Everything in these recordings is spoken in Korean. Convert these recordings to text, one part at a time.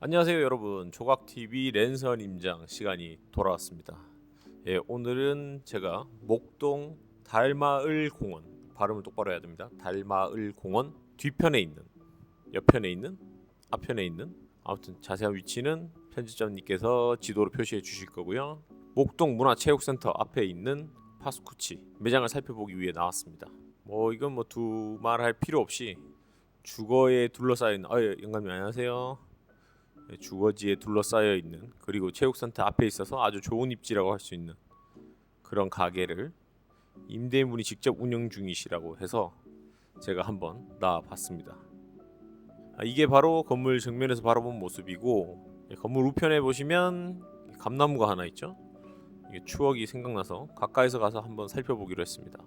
안녕하세요 여러분. 조각TV 랜선 임장 시간이 돌아왔습니다. 예, 오늘은 제가 목동 달마을 공원 발음을 똑바로 해야 됩니다. 달마을 공원 뒤편에 있는 옆편에 있는 앞편에 있는 아무튼 자세한 위치는 편집자님께서 지도로 표시해 주실 거고요. 목동 문화체육센터 앞에 있는 파스쿠치 매장을 살펴보기 위해 나왔습니다. 뭐 이건 뭐 두 말 할 필요 없이 주거에 둘러싸여 있는 아 예, 영감님 안녕하세요. 네, 주거지에 둘러싸여 있는 그리고 체육센터 앞에 있어서 아주 좋은 입지라고 할 수 있는 그런 가게를 임대인분이 직접 운영 중이시라고 해서 제가 한번 나와봤습니다. 아, 이게 바로 건물 정면에서 바라본 모습이고 예, 건물 우편에 보시면 감나무가 하나 있죠. 이게 추억이 생각나서 가까이서 가서 한번 살펴보기로 했습니다.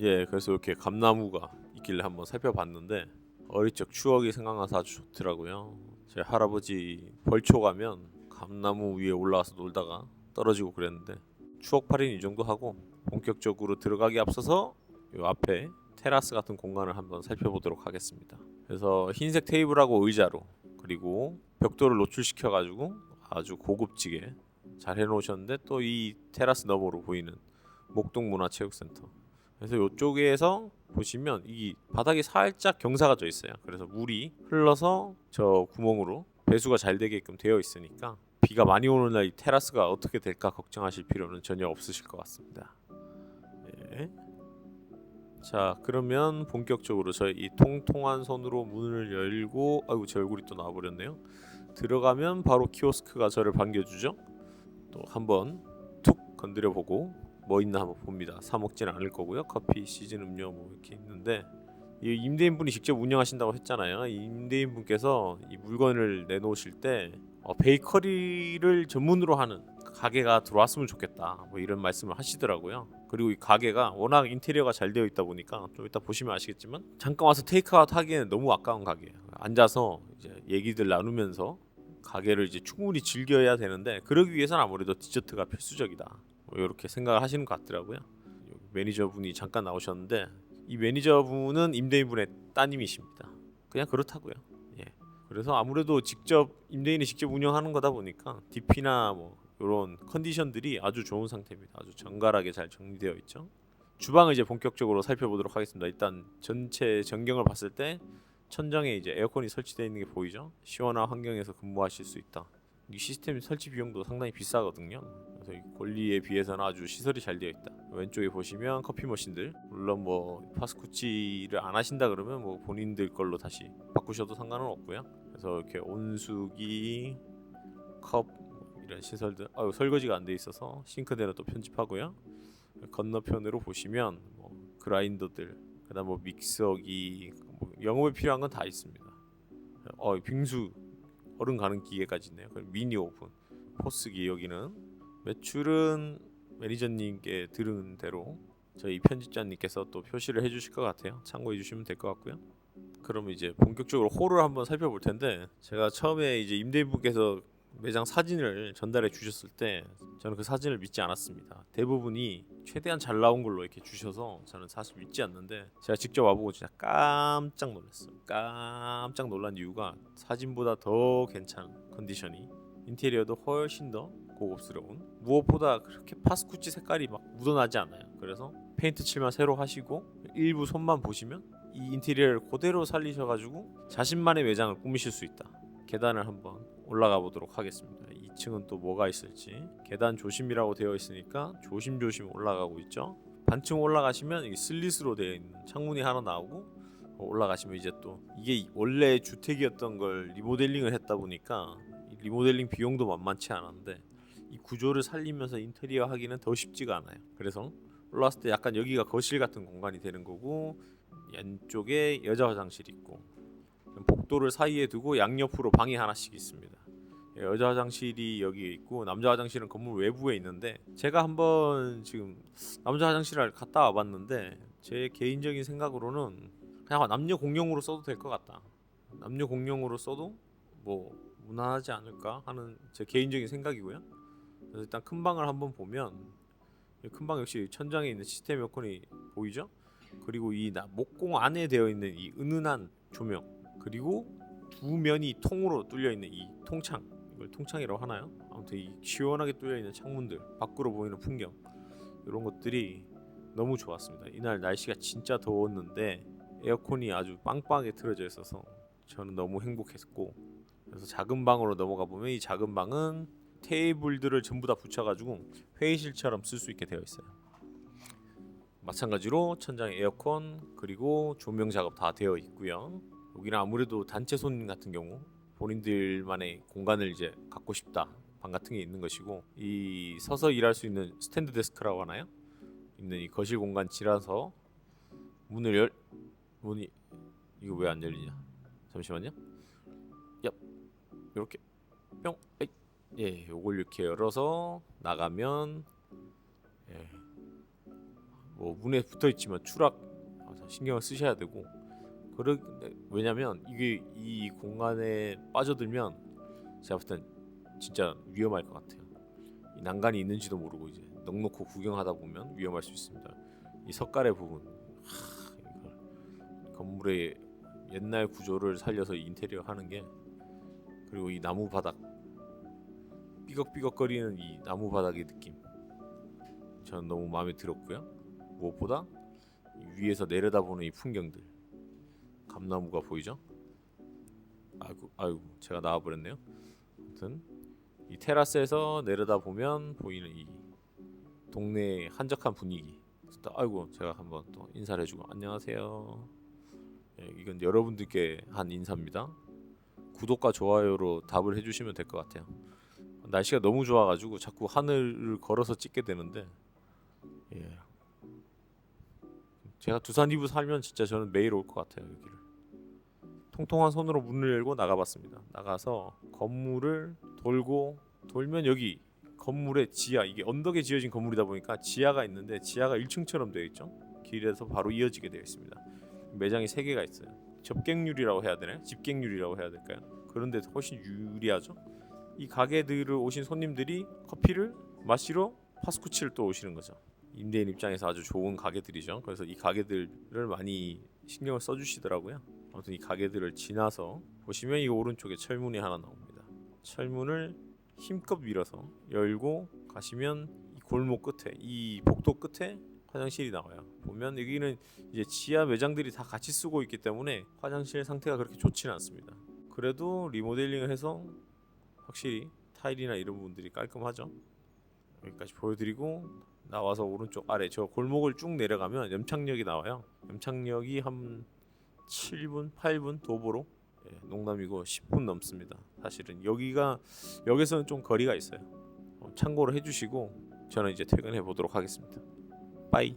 예, 그래서 이렇게 감나무가 있길래 한번 살펴봤는데 어릴 적 추억이 생각나서 아주 좋더라고요. 제 할아버지 벌초 가면 감나무 위에 올라가서 놀다가 떨어지고 그랬는데 추억팔이는 이 정도 하고 본격적으로 들어가기 앞서서 이 앞에 테라스 같은 공간을 한번 살펴보도록 하겠습니다. 그래서 흰색 테이블하고 의자로 그리고 벽돌을 노출시켜 가지고 아주 고급지게 잘 해놓으셨는데 또 이 테라스 너머로 보이는 목동 문화체육센터. 그래서 이쪽에서 보시면 이 바닥이 살짝 경사가 져 있어요. 그래서 물이 흘러서 저 구멍으로 배수가 잘 되게끔 되어 있으니까 비가 많이 오는 날 이 테라스가 어떻게 될까 걱정하실 필요는 전혀 없으실 것 같습니다. 네. 자 그러면 본격적으로 저희 이 통통한 손으로 문을 열고 아이고 제 얼굴이 또 나와버렸네요. 들어가면 바로 키오스크가 저를 반겨주죠. 또 한번 툭 건드려 보고 뭐 있나 한번 봅니다. 사 먹지는 않을 거고요. 커피, 시즌 음료 뭐 이렇게 있는데 이 임대인분이 직접 운영하신다고 했잖아요. 이 임대인분께서 이 물건을 내놓으실 때 어, 베이커리를 전문으로 하는 가게가 들어왔으면 좋겠다. 뭐 이런 말씀을 하시더라고요. 그리고 이 가게가 워낙 인테리어가 잘 되어 있다 보니까 좀 이따 보시면 아시겠지만 잠깐 와서 테이크아웃 하기에는 너무 아까운 가게예요. 앉아서 이제 얘기들 나누면서 가게를 이제 충분히 즐겨야 되는데 그러기 위해서는 아무래도 디저트가 필수적이다. 뭐 이렇게 생각을 하시는 것 같더라고요. 매니저분이 잠깐 나오셨는데 이 매니저분은 임대인분의 따님이십니다. 그냥 그렇다고요. 예. 그래서 아무래도 직접 임대인이 직접 운영하는 거다 보니까 DP나 뭐 이런 컨디션들이 아주 좋은 상태입니다. 아주 정갈하게 잘 정리되어 있죠. 주방을 이제 본격적으로 살펴보도록 하겠습니다. 일단 전체 전경을 봤을 때 천장에 이제 에어컨이 설치되어 있는 게 보이죠? 시원한 환경에서 근무하실 수 있다. 이 시스템 설치 비용도 상당히 비싸거든요. 그래서 이 권리에 비해서는 아주 시설이 잘 되어 있다. 왼쪽에 보시면 커피 머신들 물론 뭐 파스쿠치를 안 하신다 그러면 뭐 본인들 걸로 다시 바꾸셔도 상관은 없고요. 그래서 이렇게 온수기, 컵 이런 시설들 아유 설거지가 안 돼 있어서 싱크대로 또 편집하고요. 건너편으로 보시면 뭐 그라인더들 그다음 뭐 믹서기 뭐 영업에 필요한 건 다 있습니다. 어 빙수 얼음 가는 기계까지 있네요. 그리고 미니 오븐, 포스기 여기는 매출은 매니저님께 들은 대로 저희 편집자님께서 또 표시를 해주실 것 같아요. 참고해 주시면 될 것 같고요. 그러면 이제 본격적으로 홀을 한번 살펴볼 텐데 제가 처음에 이제 임대인분께서 매장 사진을 전달해 주셨을 때 저는 그 사진을 믿지 않았습니다. 대부분이 최대한 잘 나온 걸로 이렇게 주셔서 저는 사실 믿지 않는데 제가 직접 와보고 진짜 깜짝 놀랐어요. 깜짝 놀란 이유가 사진보다 더 괜찮은 컨디션이 인테리어도 훨씬 더 고급스러운 무엇보다 그렇게 파스쿠치 색깔이 막 묻어나지 않아요. 그래서 페인트 칠만 새로 하시고 일부 손만 보시면 이 인테리어를 그대로 살리셔가지고 자신만의 매장을 꾸미실 수 있다. 계단을 한번 올라가 보도록 하겠습니다. 2층은 또 뭐가 있을지 계단 조심이라고 되어 있으니까 조심조심 올라가고 있죠. 반층 올라가시면 이 슬릿으로 되어 있는 창문이 하나 나오고 올라가시면 이제 또 이게 원래 주택이었던 걸 리모델링을 했다 보니까 이 리모델링 비용도 만만치 않았는데 이 구조를 살리면서 인테리어 하기는 더 쉽지가 않아요. 그래서 올라왔을 때 약간 여기가 거실 같은 공간이 되는 거고 왼쪽에 여자 화장실이 있고 복도를 사이에 두고 양옆으로 방이 하나씩 있습니다. 예, 여자 화장실이 여기에 있고 남자 화장실은 건물 외부에 있는데 제가 한번 지금 남자 화장실을 갔다 와봤는데 제 개인적인 생각으로는 그냥 남녀 공용으로 써도 될 것 같다. 남녀 공용으로 써도 뭐 무난하지 않을까 하는 제 개인적인 생각이고요. 그래서 일단 큰 방을 한번 보면 큰 방 역시 천장에 있는 시스템 에어컨이 보이죠? 그리고 이 나- 목공 안에 되어 있는 이 은은한 조명 그리고 두 면이 통으로 뚫려 있는 이 통창 이걸 통창이라고 하나요? 아무튼 이 시원하게 뚫려 있는 창문들 밖으로 보이는 풍경 이런 것들이 너무 좋았습니다. 이날 날씨가 진짜 더웠는데 에어컨이 아주 빵빵하게 틀어져 있어서 저는 너무 행복했고 그래서 작은 방으로 넘어가 보면 이 작은 방은 테이블들을 전부 다 붙여가지고 회의실처럼 쓸 수 있게 되어 있어요. 마찬가지로 천장에 에어컨 그리고 조명 작업 다 되어 있고요. 여기는 아무래도 단체 손님 같은 경우 본인들만의 공간을 이제 갖고 싶다 방 같은 게 있는 것이고 이 서서 일할 수 있는 스탠드 데스크라고 하나요? 있는 이 거실 공간 지라서 문을 열 문이 이거 왜 안 열리냐? 잠시만요. 얍 이렇게 뿅 에이. 예, 요걸 이렇게 열어서 나가면 예. 뭐 문에 붙어 있지만 추락 신경을 쓰셔야 되고 그러 왜냐면 이게 이 공간에 빠져들면 제가 볼 땐 진짜 위험할 것 같아요. 이 난간이 있는지도 모르고 이제 넉넉히 구경하다 보면 위험할 수 있습니다. 이 석가래 부분 하, 건물의 옛날 구조를 살려서 인테리어 하는 게 그리고 이 나무 바닥 삐걱삐걱거리는 이 나무 바닥의 느낌 저는 너무 마음에 들었고요. 무엇보다 이 위에서 내려다보는 이 풍경들 감나무가 보이죠? 아이고 아이고 제가 나와버렸네요. 아무튼 이 테라스에서 내려다 보면 보이는 이 동네의 한적한 분위기. 또 아이고 제가 한번 또 인사를 해주고 안녕하세요. 예, 이건 여러분들께 한 인사입니다. 구독과 좋아요로 답을 해주시면 될 것 같아요. 날씨가 너무 좋아가지고 자꾸 하늘을 걸어서 찍게 되는데 예. 제가 두산 이브 살면 진짜 저는 매일 올 것 같아요 여기를. 통통한 손으로 문을 열고 나가봤습니다. 나가서 건물을 돌고 돌면 여기 건물의 지하 이게 언덕에 지어진 건물이다 보니까 지하가 있는데 지하가 1층처럼 되어 있죠. 길에서 바로 이어지게 되어 있습니다. 매장이 세 개가 있어요. 접객률이라고 해야 되나요? 집객률이라고 해야 될까요? 그런데 훨씬 유리하죠. 이 가게들을 오신 손님들이 커피를 마시러 파스쿠치를 또 오시는 거죠. 임대인 입장에서 아주 좋은 가게들이죠. 그래서 이 가게들을 많이 신경을 써주시더라고요. 아무튼 이 가게들을 지나서 보시면 이 오른쪽에 철문이 하나 나옵니다. 철문을 힘껏 밀어서 열고 가시면 이 골목 끝에 이 복도 끝에 화장실이 나와요. 보면 여기는 이제 지하 매장들이 다 같이 쓰고 있기 때문에 화장실 상태가 그렇게 좋지는 않습니다. 그래도 리모델링을 해서 확실히 타일이나 이런 부분들이 깔끔하죠. 여기까지 보여드리고 나와서 오른쪽 아래 저 골목을 쭉 내려가면 염창역이 나와요. 염창역이 한 7분, 8분 도보로 예, 농담이고 10분 넘습니다. 사실은 여기가 여기서는 좀 거리가 있어요. 어, 참고로 해주시고 저는 이제 퇴근해 보도록 하겠습니다. 빠이.